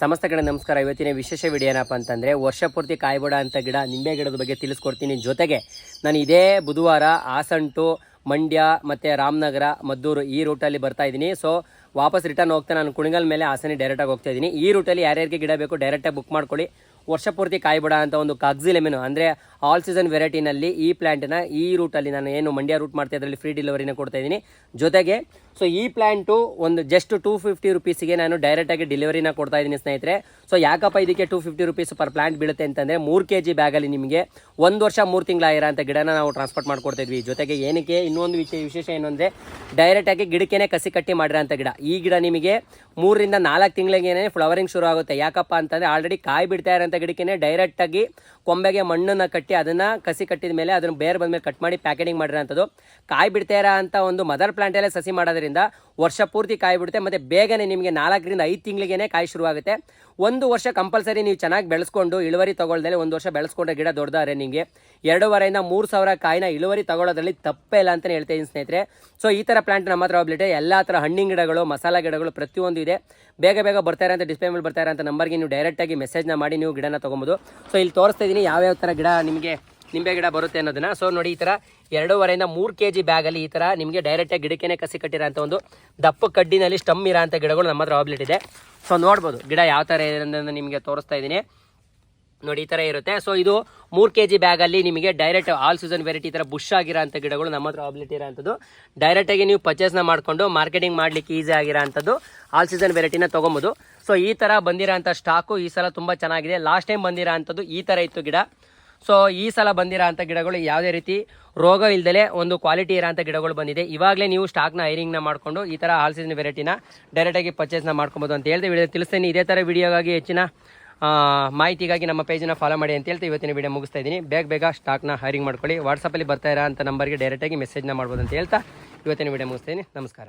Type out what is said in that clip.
ಸಮಸ್ತ ಕಡೆ ನಮಸ್ಕಾರ. ಇವತ್ತಿನ ವಿಶೇಷ ವಿಡಿಯೋ ಏನಪ್ಪ ಅಂತಂದರೆ ವರ್ಷ ಪೂರ್ತಿ ಕಾಯ್ಬಿಡ ಅಂತ ಗಿಡ ನಿಂಬೆ ಗಿಡದ ಬಗ್ಗೆ ತಿಳಿಸ್ಕೊಡ್ತೀನಿ. ಜೊತೆಗೆ ನಾನು ಇದೇ ಬುಧವಾರ ಹಾಸಂಟು, ಮಂಡ್ಯ ಮತ್ತು ರಾಮನಗರ, ಮದ್ದೂರು ಈ ರೂಟಲ್ಲಿ ಬರ್ತಾ ಇದ್ದೀನಿ. ಸೊ ವಾಪಸ್ ರಿಟರ್ನ್ ಹೋಗ್ತಾ ನಾನು ಕುಣಿಗಲ್ ಮೇಲೆ ಹಾಸನಿ ಡೈರೆಕ್ಟಾಗಿ ಹೋಗ್ತಾ ಇದ್ದೀನಿ. ಈ ರೂಟಲ್ಲಿ ಯಾರ್ಯಾರಿಗೆ ಗಿಡ ಬೇಕು ಡೈರೆಕ್ಟಾಗಿ ಬುಕ್ ಮಾಡ್ಕೊಳ್ಳಿ. ವರ್ಷ ಪೂರ್ತಿ ಕಾಯ್ಬಿಡ ಅಂತ ಒಂದು ಕಾಗ್ಜಿ ಲೆಮೆನು ಅಂದರೆ ಆಲ್ ಸೀಸನ್ ವೆರೈಟಿನಲ್ಲಿ ಈ ಪ್ಲ್ಯಾಂಟನ್ನ ಈ ರೂಟಲ್ಲಿ ನಾನು ಏನು ಮಂಡ್ಯ ರೂಟ್ ಮಾಡ್ತಾ ಇದರಲ್ಲಿ ಫ್ರೀ ಡೆಲಿವರಿನ ಕೊಡ್ತಾ ಇದ್ದೀನಿ. ಜೊತೆಗೆ ಸೊ ಈ ಪ್ಲ್ಯಾಂಟು ಒಂದು ಜಸ್ಟ್ ಟೂ ಫಿಫ್ಟಿ ರುಪೀಸಿಗೆ ನಾನು ಡೈರೆಕ್ಟಾಗಿ ಡೆಲಿವರಿನ ಕೊಡ್ತಾ ಇದ್ದೀನಿ ಸ್ನೇಹಿತರೆ. ಸೊ ಯಾಕಪ್ಪ ಇದಕ್ಕೆ two fifty rupees per plant ಬೀಳುತ್ತೆ ಅಂತಂದರೆ ಮೂರು ಕೆ ಜಿ ಬ್ಯಾಗಲ್ಲಿ ನಿಮಗೆ ಒಂದು ವರ್ಷ ಮೂರು ತಿಂಗಳಾಗಿರೋ ಅಂತ ಗಿಡನ ನಾವು ಟ್ರಾನ್ಸ್ಪೋರ್ಟ್ ಮಾಡ್ಕೊಡ್ತಾ ಇದ್ವಿ ಜೊತೆಗೆ ಏನಕ್ಕೆ ಇನ್ನೊಂದು ವಿಷಯ ವಿಶೇಷ ಏನು ಅಂದರೆ ಡೈರೆಕ್ಟಾಗಿ ಗಿಡಕ್ಕೇನೆ ಕಸಿ ಕಟ್ಟಿ ಮಾಡಿರೋಂಥ ಗಿಡ. ಈ ಗಿಡ ನಿಮಗೆ ಮೂರರಿಂದ ನಾಲ್ಕು ತಿಂಗಳಿಗೇನೆ ಫ್ಲವರಿಂಗ್ ಶುರು ಆಗುತ್ತೆ. ಯಾಕಪ್ಪ ಅಂತಂದರೆ ಆಲ್ರೆಡಿ ಕಾಯಿ ಬಿಡ್ತಾ ಇರೋಂಥ ಗಿಡಕ್ಕೇನೆ ಡೈರೆಕ್ಟಾಗಿ ಕೊಂಬೆಗೆ ಮಣ್ಣನ್ನು ಕಟ್ಟಿ ಅದನ್ನು ಕಸಿ ಕಟ್ಟಿದ ಮೇಲೆ ಅದನ್ನು ಬೇರೆ ಬಂದಮೇಲೆ ಕಟ್ ಮಾಡಿ ಪ್ಯಾಕೆಟಿಂಗ್ ಮಾಡಿರೋಂಥದ್ದು. ಕಾಯಿ ಬಿಡ್ತಾ ಇರೋ ಒಂದು ಮದರ್ ಪ್ಲಾಂಟಲ್ಲೇ ಸಸಿ ಮಾಡೋದ್ರಿಂದ ವರ್ಷ ಪೂರ್ತಿ ಕಾಯಿ ಬಿಡುತ್ತೆ ಮತ್ತು ಬೇಗನೆ ನಿಮಗೆ ನಾಲ್ಕರಿಂದ ಐದು ತಿಂಗಳಿಗೇ ಕಾಯಿ ಶುರುವಾಗುತ್ತೆ. ಒಂದು ವರ್ಷ ಕಂಪಲ್ಸರಿ ನೀವು ಚೆನ್ನಾಗಿ ಬೆಳೆಸ್ಕೊಂಡು ಇಳುವರಿ ತಗೊಳ್ದಲ್ಲಿ ಒಂದು ವರ್ಷ ಬೆಳೆಸ್ಕೊಂಡ್ರೆ ಗಿಡ ದೊಡ್ಡದಾರೆ ನಿಮಗೆ ಎರಡೂವರೆಯಿಂದ ಮೂರು ಸಾವಿರ ಕಾಯಿನ ಇಳುವರಿ ತಗೊಳ್ಳೋದ್ರಲ್ಲಿ ತಪ್ಪೇ ಇಲ್ಲ ಅಂತಲೇ ಹೇಳ್ತಾ ಸ್ನೇಹಿತರೆ. ಸೊ ಈ ಥರ ಪ್ಲಾಂಟ್ ನಮ್ಮ ಹತ್ರ ಹೋಗ್ಬಿಟ್ಟೆ ಎಲ್ಲ ಥರ ಹಣ್ಣಿನ ಗಿಡಗಳು, ಮಸಾಲ ಗಿಡಗಳು ಪ್ರತಿಯೊಂದು ಇದೆ. ಬೇಗ ಬೇಗ ಬರ್ತಾ ಇರೋಂಥ ಡಿಸ್ಪ್ಲೇ ಮೇಲೆ ಬರ್ತಾರೆ ಅಂತ ನಂಬರ್ಗೆ ನೀವು ಡೈರೆಕ್ಟಾಗಿ ಮೆಸೇಜ್ನ ಮಾಡಿ ನೀವು ಗಿಡನ ತೊಗೊಬೋದು. ಸೊ ಇಲ್ಲಿ ತೋರಿಸ್ತಾ ಇದ್ದೀನಿ ಯಾವ್ಯಾವ ಥರ ಗಿಡ ನಿಮಗೆ ನಿಂಬೆ ಗಿಡ ಬರುತ್ತೆ ಅನ್ನೋದನ್ನ. ಸೊ ನೋಡಿ ಈ ಥರ ಎರಡೂವರೆಯಿಂದ ಮೂರು ಕೆ ಜಿ ಬ್ಯಾಗಲ್ಲಿ ಈ ಥರ ನಿಮಗೆ ಡೈರೆಕ್ಟಾಗಿ ಗಿಡಕ್ಕೆ ಕಸಿ ಕಟ್ಟಿರೋಂಥ ಒಂದು ದಪ್ಪ ಕಡ್ಡಿನಲ್ಲಿ ಸ್ಟಮ್ ಇರೋಂಥ ಗಿಡಗಳು ನಮ್ಮ ಹತ್ರ ಆಬ್ಲೆಟ್ ಇದೆ. ಸೊ ನೋಡ್ಬೋದು ಗಿಡ ಯಾವ ಥರ ಇದೆ ನಿಮಗೆ ತೋರಿಸ್ತಾ ಇದ್ದೀನಿ. ನೋಡಿ ಈ ಥರ ಇರುತ್ತೆ. ಸೊ ಇದು ಮೂರು ಕೆ ಜಿ ಬ್ಯಾಗಲ್ಲಿ ನಿಮಗೆ ಡೈರೆಕ್ಟ್ ಆಲ್ ಸೀಸನ್ ವೆರೈಟಿ ಈ ಥರ ಬುಷ್ ಆಗಿರೋಂಥ ಗಿಡಗಳು ನಮ್ಮ ಹತ್ರ ಅವೈಲೇಟ್ ಇರೋಂಥದ್ದು ಡೈರೆಕ್ಟಾಗಿ ನೀವು ಪರ್ಚೇಸ್ನ ಮಾಡಿಕೊಂಡು ಮಾರ್ಕೆಟಿಂಗ್ ಮಾಡಲಿಕ್ಕೆ ಈಸಿ ಆಗಿರೋಂಥದ್ದು ಆಲ್ ಸೀಸನ್ ವೆರೈಟಿನ ತೊಗೊಬೋದು. ಸೊ ಈ ಥರ ಬಂದಿರೋಂಥ ಸ್ಟಾಕು ಈ ಸಲ ತುಂಬ ಚೆನ್ನಾಗಿದೆ. ಲಾಸ್ಟ್ ಟೈಮ್ ಬಂದಿರೋ ಈ ಥರ ಇತ್ತು ಗಿಡ. ಸೊ ಈ ಸಲ ಬಂದಿರೋ ಅಂಥ ಗಿಡಗಳು ಯಾವುದೇ ರೀತಿ ರೋಗ ಇಲ್ದಲೆ ಒಂದು ಕ್ವಾಲಿಟಿ ಇರೋಂಥ ಗಿಡಗಳು ಬಂದಿದೆ. ಇವಾಗಲೇ ನೀವು ಸ್ಟಾಕ್ನ ಐರಿಂಗ್ನ ಮಾಡಿಕೊಂಡು ಈ ಥರ ಆಲ್ ಸೀಸನ್ ವೆರೈಟಿನ ಡೈರೆಕ್ಟಾಗಿ ಪರ್ಚೇಸ್ನ ಮಾಡ್ಕೊಬೋದು ಅಂತ ಹೇಳ್ತಾ ವಿಡಿಯೋ ತಿಳಿಸ್ತೀನಿ. ಇದೇ ಥರ ವಿಡಿಯೋಗಾಗಿ ಹೆಚ್ಚಿನ ಮಾಹಿತಿಗಾಗಿ ನಮ್ಮ ಪೇಜನ್ನ ಫಾಲೋ ಮಾಡಿ ಅಂತ ಹೇಳ್ತಾ ಇವತ್ತಿನ ವಿಡಿಯೋ ಮುಗಿಸ್ತಾ ಇದ್ದೀನಿ. ಬೇಗ ಬೇಗ ಸ್ಟಾಕ್ನ ಹೈರಿಂಗ್ ಮಾಡ್ಕೊಳ್ಳಿ. ವಾಟ್ಸಪ್ಪಲ್ಲಿ ಬರ್ತಾ ಇರೋ ಅಂತ ನಂಬರ್ಗೆ ಡೈರೆಕ್ಟಾಗಿ ಮೆಸೇಜ್ನ ಮಾಡ್ಬೋದು ಅಂತ ಹೇಳ್ತಾ ಇವತ್ತಿನ ವಿಡಿಯೋ ಮುಗಿಸ್ತೀನಿ ನಮಸ್ಕಾರ.